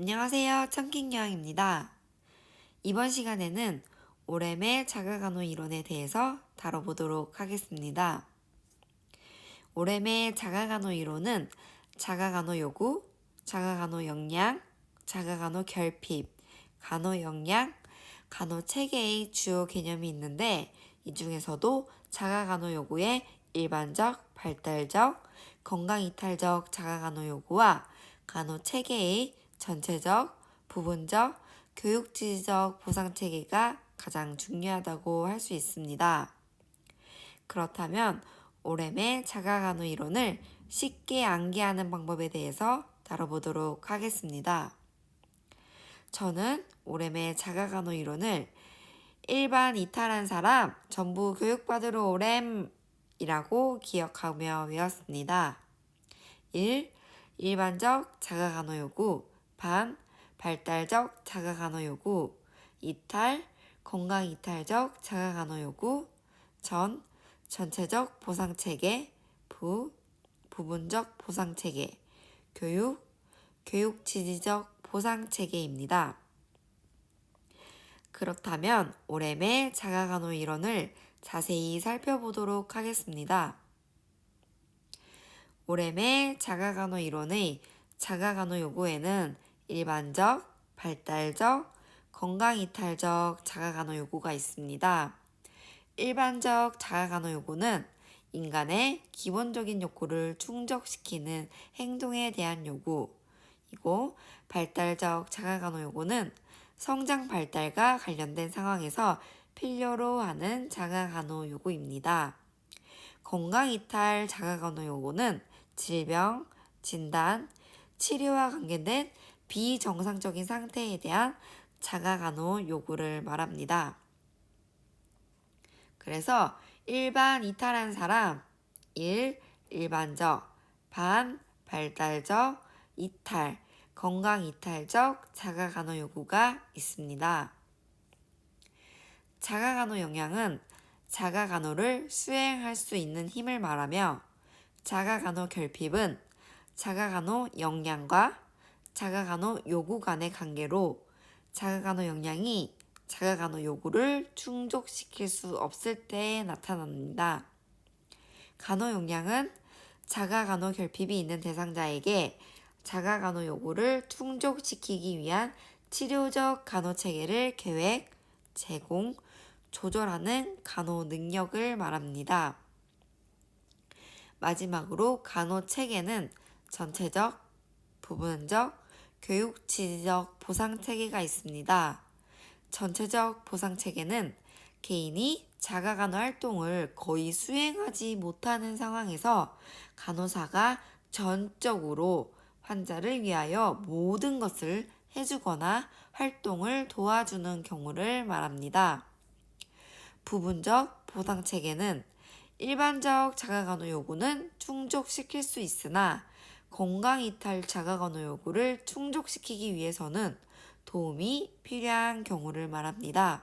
안녕하세요. 청킹여왕입니다. 이번 시간에는 오렘의 자가간호 이론에 대해서 다뤄보도록 하겠습니다. 오렘의 자가간호 이론은 자가간호 요구, 자가간호 역량, 자가간호 결핍, 간호 역량, 간호 체계의 주요 개념이 있는데 이 중에서도 자가간호 요구의 일반적, 발달적, 건강이탈적 자가간호 요구와 간호 체계의 전체적, 부분적, 교육지적 보상 체계가 가장 중요하다고 할 수 있습니다. 그렇다면 오렘의 자가간호 이론을 쉽게 암기하는 방법에 대해서 다뤄보도록 하겠습니다. 저는 오렘의 자가간호 이론을 일반 이탈한 사람 전부 교육받으러 오렘이라고 기억하며 외웠습니다. 1. 일반적 자가간호 요구 반, 발달적 자가 간호 요구, 이탈, 건강 이탈적 자가 간호 요구, 전, 전체적 보상 체계, 부, 부분적 보상 체계, 교육, 교육 지지적 보상 체계입니다. 그렇다면 오렘의 자가 간호 이론을 자세히 살펴보도록 하겠습니다. 오렘의 자가 간호 이론의 자가 간호 요구에는 일반적, 발달적, 건강이탈적 자가간호 요구가 있습니다. 일반적 자가간호 요구는 인간의 기본적인 욕구를 충족시키는 행동에 대한 요구이고 발달적 자가간호 요구는 성장 발달과 관련된 상황에서 필요로 하는 자가간호 요구입니다. 건강이탈 자가간호 요구는 질병, 진단, 치료와 관계된 비정상적인 상태에 대한 자가 간호 요구를 말합니다. 그래서 일반 이탈한 사람 1. 일반적 반 발달적 이탈 건강 이탈적 자가 간호 요구가 있습니다. 자가 간호 영향은 자가 간호를 수행할 수 있는 힘을 말하며 자가 간호 결핍은 자가 간호 역량과 자가간호 요구 간의 관계로 자가간호 역량이 자가간호 요구를 충족시킬 수 없을 때 나타납니다. 간호 역량은 자가간호 결핍이 있는 대상자에게 자가간호 요구를 충족시키기 위한 치료적 간호 체계를 계획, 제공, 조절하는 간호 능력을 말합니다. 마지막으로 간호 체계는 전체적, 부분적, 교육 지적 보상 체계가 있습니다. 전체적 보상 체계는 개인이 자가 간호 활동을 거의 수행하지 못하는 상황에서 간호사가 전적으로 환자를 위하여 모든 것을 해주거나 활동을 도와주는 경우를 말합니다. 부분적 보상 체계는 일반적 자가간호 요구는 충족시킬 수 있으나 건강이탈 자가간호 요구를 충족시키기 위해서는 도움이 필요한 경우를 말합니다.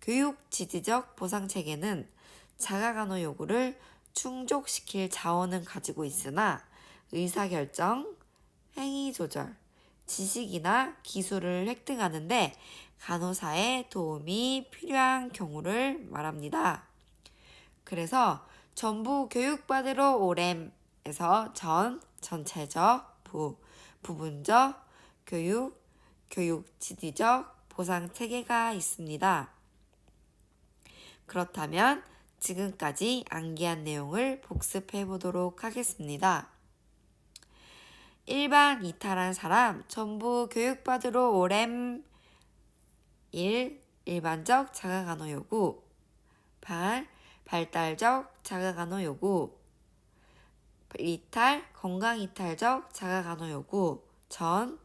교육 지지적 보상 체계는 자가간호 요구를 충족시킬 자원은 가지고 있으나 의사결정, 행위 조절, 지식이나 기술을 획득하는데 간호사의 도움이 필요한 경우를 말합니다. 그래서 전부 교육받으러 오렘에서 전, 전체적, 부, 부분적, 교육, 교육 지지적 보상 체계가 있습니다. 그렇다면 지금까지 암기한 내용을 복습해 보도록 하겠습니다. 일반 이탈한 사람 전부 교육받으러 오렘 1. 일반적 자가 간호 요구 발 발달적 자가 간호 요구 이탈 건강이탈적 자가간호 요구 전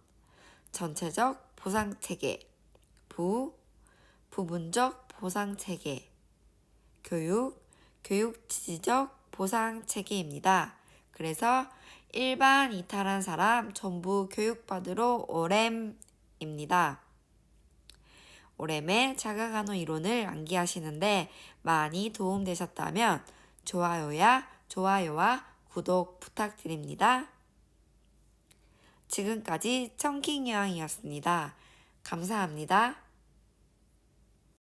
전체적 보상 체계 부 부분적 보상 체계 교육 교육 지지적 보상 체계입니다. 그래서 일반 이탈한 사람 전부 교육받으러 오렘입니다. 오렘의 자가간호 이론을 암기하시는데 많이 도움되셨다면 좋아요야 좋아요와 구독 부탁드립니다. 지금까지 청킹 여왕이었습니다. 감사합니다.